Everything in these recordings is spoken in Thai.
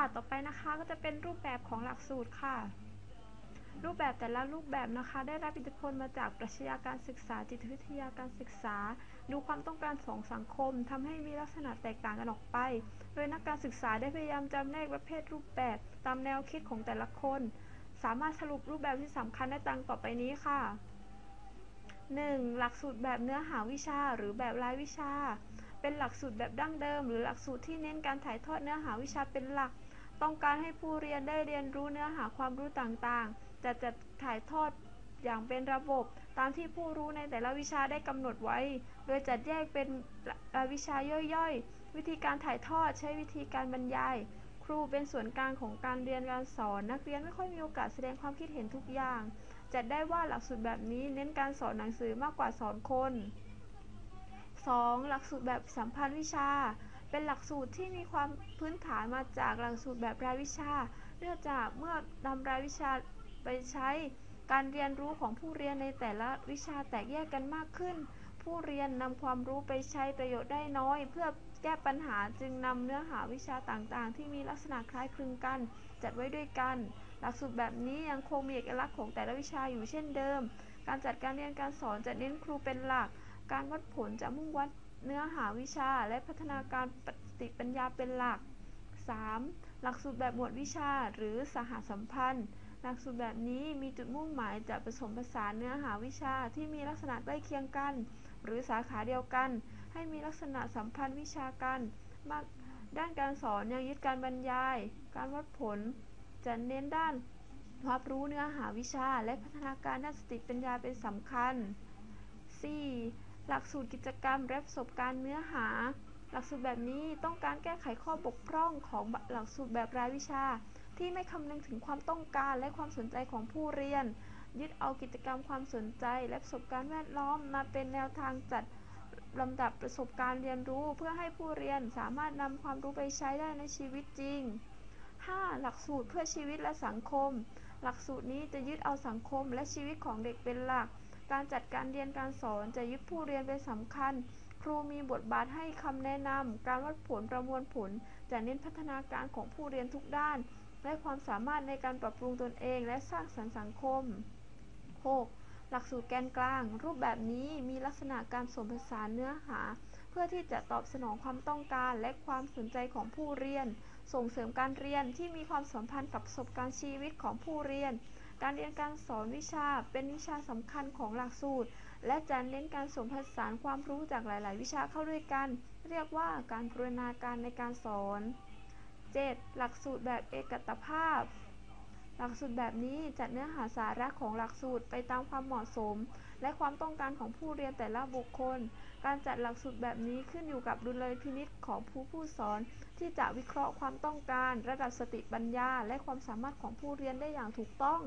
ค่ะ ต่อไปนะคะก็จะเป็นรูปแบบของหลักสูตรค่ะ รูปแบบแต่ละรูปแบบนะคะ ได้รับอิทธิพลมาจากปรัชญาการศึกษาจิตวิทยาการศึกษา ดูความต้องการของสังคมทำให้มีลักษณะแตกต่างกันออกไป โดยนักการศึกษาได้พยายามจำแนกประเภทรูปแบบ ตามแนวคิดของแต่ละคน สามารถสรุปรูปแบบที่สำคัญได้ดังต่อไปนี้ค่ะ 1. หลักสูตรแบบเนื้อหาวิชา หรือแบบรายวิชา เป็นหลักสูตรแบบดั้งเดิม หรือหลักสูตรที่เน้นการถ่ายทอดเนื้อหาวิชาเป็นหลัก ต้องการให้ผู้เรียนได้เรียนรู้เนื้อหาความรู้ต่างๆ จะจะถ่ายทอดอย่างเป็นระบบ ตามที่ผู้รู้ในแต่ละวิชาได้กำหนดไว้ โดยจัดแยกเป็นวิชาย่อยๆ วิธีการถ่ายทอดใช้วิธีการบรรยาย ครูเป็นส่วนกลางของการเรียนการสอน นักเรียนไม่ค่อยมีโอกาสแสดงความคิดเห็นทุกอย่าง จัดได้ว่าหลักสูตรแบบนี้เน้นการสอนหนังสือมากกว่าสอนคน 2. หลักสูตรแบบสัมพันธ์วิชา เป็นหลักสูตรที่มีความพื้นฐานมาจากหลักสูตรแบบรายวิชา เนื่องจากเมื่อนำรายวิชาไปใช้การเรียนรู้ของผู้เรียนในแต่ละวิชาแตกแยกกันมากขึ้น ผู้เรียนนำความรู้ไปใช้ประโยชน์ได้น้อย เพื่อแก้ปัญหาจึงนำเนื้อหาวิชาต่างๆ ที่มีลักษณะคล้ายคลึงกัน จัดไว้ด้วยกัน หลักสูตรแบบนี้ยังคงมีเอกลักษณ์ของแต่ละวิชาอยู่เช่นเดิม การจัดการเรียนการสอนจะเน้นครูเป็นหลัก การวัดผลจะมุ่งวัดเนื้อหาวิชา และพัฒนาการปฏิปัญญาเป็นหลัก 3. หลักสูตรแบบหมวดวิชาหรือสหสัมพันธ์ หลักสูตรแบบนี้มีจุดมุ่งหมายจะผสมผสานเนื้อหาวิชาที่มีลักษณะใกล้เคียงกัน หรือสาขาเดียวกัน ให้มีลักษณะสัมพันธ์วิชากันมากด้านการสอนยังยึดการบรรยาย การวัดผล จะเน้นด้านรับรู้เนื้อหาวิชาและพัฒนาการด้านสติปัญญาเป็นสำคัญ 4. หลักสูตรกิจกรรมและประสบการณ์เนื้อหา หลักสูตรแบบนี้ต้องการแก้ไขข้อบกพร่องของหลักสูตรแบบรายวิชา ที่ไม่คำนึงถึงความต้องการและความสนใจของผู้เรียน ยึดเอากิจกรรมความสนใจและประสบการณ์แวดล้อมมาเป็นแนวทางจัดลำดับประสบการณ์เรียนรู้เพื่อให้ผู้เรียนสามารถนำความรู้ไปใช้ได้ในชีวิตจริง 5. หลักสูตรเพื่อชีวิตและสังคม หลักสูตรนี้จะยึดเอาสังคมและชีวิตของเด็กเป็นหลัก การจัดการเรียนการสอนจะยึดผู้เรียนเป็นสำคัญ ครูมีบทบาทให้คำแนะนำ การวัดผลประมวลผล จะเน้นพัฒนาการของผู้เรียนทุกด้าน และความสามารถในการปรับปรุงตนเองและสร้างสรรค์สังคม 6. หลักสูตรแกนกลาง รูปแบบนี้มีลักษณะการสมผสานเนื้อหา เพื่อที่จะตอบสนองความต้องการและความสนใจของผู้เรียน ส่งเสริมการเรียนที่มีความสัมพันธ์กับประสบการณ์ชีวิตของผู้เรียน การเรียนการสอนวิชาเป็นวิชาสำคัญของหลักสูตร และจะเน้นการผสมผสานความรู้จากหลาย ๆ วิชาเข้าด้วยกัน เรียกว่าการปรณาการในการสอน 7. หลักสูตรแบบเอกตภาพ หลักสูตรแบบนี้จัดเนื้อหาสาระของหลักสูตรไปตามความเหมาะสม และความต้องการของผู้เรียนแต่ละบุคคล การจัดหลักสูตรแบบนี้ขึ้นอยู่กับดุลยพินิจของผู้ผู้สอน ที่จะวิเคราะห์ความต้องการ ระดับสติปัญญา และความสามารถของผู้เรียนได้อย่างถูกต้อง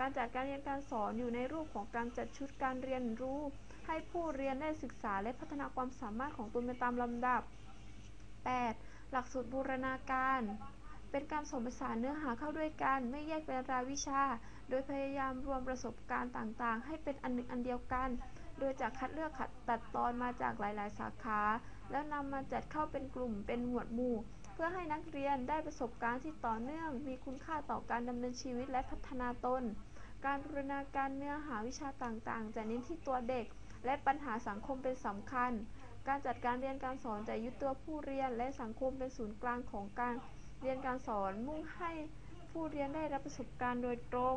การจัดการเรียนการสอนอยู่ในรูปของการจัดชุดการเรียนรู้ ให้ผู้เรียนได้ศึกษาและพัฒนาความสามารถของตนไปตามลำดับ 8. หลักสูตรบูรณาการ เป็นการผสมผสานเนื้อหาเข้าด้วยกัน ไม่แยกเป็นรายวิชา โดยพยายามรวมประสบการณ์ต่างๆ ให้เป็นอันหนึ่งอันเดียวกัน โดยจะคัดเลือกตัดตอนมาจากหลายๆ สาขา แล้วนำมาจัดเข้าเป็นกลุ่มเป็นหมวดหมู่ เพื่อให้นักเรียนได้ประสบการณ์ที่ต่อเนื่อง มีคุณค่าต่อการดำเนินชีวิตและพัฒนาตน การบูรณาการเนื้อหาวิชาต่างๆ จะเน้นที่ตัวเด็ก และปัญหาสังคมเป็นสำคัญ การจัดการเรียนการสอนจะยึดตัวผู้เรียนและสังคมเป็นศูนย์กลางของการ เรียนการสอนมุ่งให้ผู้เรียนได้รับประสบการณ์โดยตรง